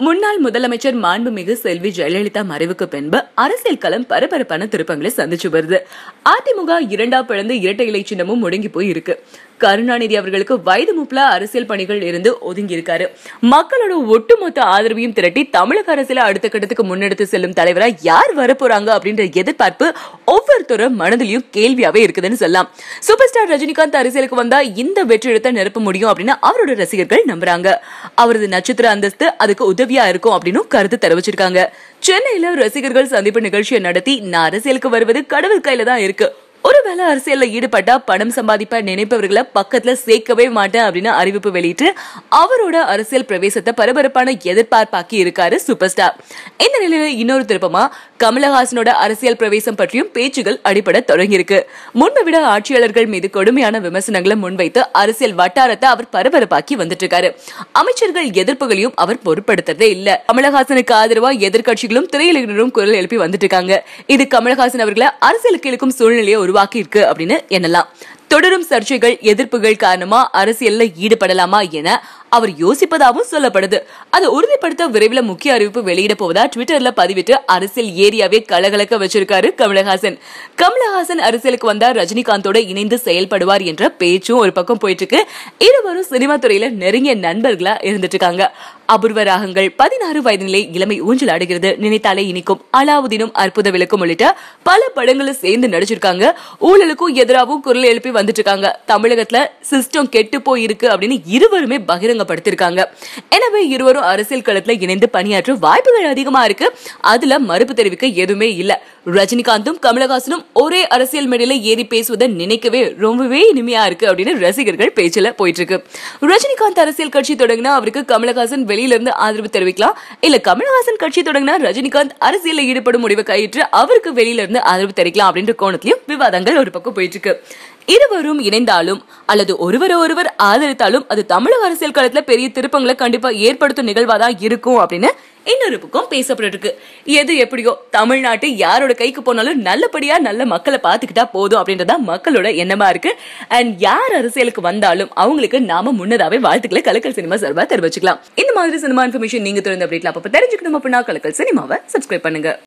முன்னாள் முதலமைச்சர் மாண்புமிகு செல்வி ஜெயலலிதா மறைவுக்கு பின்பு அரசியல் களம் பரபரப்பான திருப்பங்களை சந்திச்சு வருது. அதிமுக இரண்டா பிளந்து இரட்டை இலை சின்னமும் முடங்கி போய் இருக்கு. கருணாநிதி அவர்களுக்கு வயது மூப்பில அரசியல் பணிகள் இருந்து ஒதுங்கி இருக்காரு மக்களோட ஒட்டுமொத்த ஆதரவையும் திரட்டி தமிழக அரசியல அடுத்த கட்டத்துக்கு முன்னெடுத்து செல்லும் தலைவரா யார் வரப்போறாங்க அப்படின்ற எதிர்பார்ப்பு ஒவ்வொருத்தரும் மனதிலையும் கேள்வியாவே இருக்குதுன்னு சொல்லலாம். சூப்பர் ஸ்டார் ரஜினிகாந்த் அரசியலுக்கு வந்தா இந்த வெற்றிடத்தை நிரப்ப முடியும் அப்படின்னு அவரோட ரசிகர்கள் நம்புறாங்க. அவரது நட்சத்திர அந்தஸ்து அதுக்கு உதவியா இருக்கும் அப்படின்னு கருத்து தெரிவிச்சிருக்காங்க. சென்னையில ரசிகர்கள் சந்திப்பு நிகழ்ச்சியை நடத்தி நான் அரசியலுக்கு வருவது கடவுள் கையில தான் இருக்கு. ஒருவேளை அரசியல்ல ஈடுபட்டா பணம் சம்பாதிப்ப நினைப்பவர்களை பக்கத்துல சேர்க்கவே மாட்டேன் அப்படின்னு அறிவிப்பு வெளியிட்டு அவரோட அரசியல் பிரவேசத்தை பரபரப்பான எதிர்பார்ப்பாக்கி இருக்காரு சூப்பர் ஸ்டார். இந்த நிலையில இன்னொரு திருப்பமா கமலஹாசனோட அரசியல் பிரவேசம் பற்றியும் பேச்சுகள் அடிபட தொடங்கியிருக்கு. முன்பை விட ஆட்சியாளர்கள் மீது கொடுமையான விமர்சனங்களை முன்வைத்து அரசியல் வட்டாரத்தை அவர் பரபரப்பாக்கி வந்துட்டு இருக்காரு அமைச்சர்கள் எதிர்ப்புகளையும் அவர் பொருட்படுத்துறதே இல்ல. கமலஹாசனுக்கு ஆதரவா எதிர்க்கட்சிகளும் திரையுலகினரும் குரல் எழுப்பி வந்துட்டு இருக்காங்க இது கமலஹாசன் அவர்களை அரசியலுக்கு இழுக்கும் சூழ்நிலையை உருவாக்கி இருக்கு அப்படின்னு எண்ணலாம் தொடரும் சர்ச்சைகள் எதிர்ப்புகள் காரணமா அரசியல்ல ஈடுபடலாமா என அவர் யோசிப்பதாகவும் சொல்லப்படுது. அதை உறுதிப்படுத்த விரைவில் முக்கிய அறிவிப்பு வெளியிட போவதா ட்விட்டர்ல பதிவிட்டு அரசியல் ஏரியாவே கலகலக்க வச்சிருக்காரு கமலஹாசன். கமலஹாசன் அரசியலுக்கு வந்தா ரஜினிகாந்தோட இணைந்து செயல்படுவார் என்ற பேச்சும் ஒரு பக்கம் போயிட்டு இருக்கு இருவரும் சினிமா துறையில நெருங்கிய நண்பர்களா இருந்துட்டு இருக்காங்க அபூர்வ ராகங்கள் பதினாறு வயதினிலே இளமை ஊஞ்சல் ஆடுகிறது. நினைத்தாலே இனிக்கும். அலாவுதீனும் அற்புத விளக்கும் உள்ளிட்ட பல படங்களை சேர்ந்து நடிச்சிருக்காங்க. ஊழலுக்கும் எதிராகவும் குரல் எழுப்பி வந்துட்டு இருக்காங்க தமிழகத்துல சிஸ்டம் கெட்டு போயிருக்கு அப்படின்னு இருவருமே பகிரங்கப்படுத்திருக்காங்க எனவே இருவரும் அரசியல் களத்துல இணைந்து பணியாற்ற வாய்ப்புகள் அதிகமா இருக்கு. அதுல மறுப்பு தெரிவிக்க எதுவுமே இல்ல. ரஜினிகாந்தும் கமலஹாசனும் ஒரே அரசியல் மேடையில ஏறி பேசுவதை நினைக்கவே ரொம்பவே இனிமையா இருக்கு அப்படின்னு ரசிகர்கள் பேச்சுல போயிட்டு இருக்கு ரஜினிகாந்த் அரசியல் கட்சி தொடங்கினா அவருக்கு கமலஹாசன் வெளியில இருந்து ஆதரவு தெரிவிக்கலாம். இல்ல கமலஹாசன் கட்சி தொடங்கினா ரஜினிகாந்த் அரசியல்ல ஈடுபடும் முடிவை கையிட்டு அவருக்கு வெளியில இருந்து ஆதரவு தெரிவிக்கலாம் அப்படின்ற கோணத்திலையும் விவாதங்கள் ஒரு பக்கம் போயிட்டு இருக்கு இருவரும் இணைந்தாலும் அல்லது ஒருவரை ஒருவர் ஆதரித்தாலும் அது தமிழக அரசியல் காலத்துல பெரிய திருப்பங்களை கண்டிப்பா ஏற்படுத்தும் நிகழ்வாதான் இருக்கும் அப்படின்னு இன்னொரு பக்கம் பேசப்பட்டிருக்கு. எது எப்படியோ தமிழ்நாட்டு யாரோட கைக்கு போனாலும் நல்லபடியா நல்ல மக்களை பாத்துக்கிட்டா போதும் அப்படின்றதா மக்களோட எண்ணமா இருக்கு. அண்ட் யார் அரசியலுக்கு வந்தாலும் அவங்களுக்கு நாம முன்னதாவே வாழ்த்துக்களை கலக்கல் சினிமா சார்பா தெரிவிச்சுக்கலாம். இந்த மாதிரி சினிமா இன்ஃபர்மேஷன் நீங்க திறந்து அப்படிலாம் அப்ப தெரிஞ்சுக்கணும் அப்படின்னா கலக்கல் சினிமாவை சப்ஸ்கிரைப் பண்ணுங்க.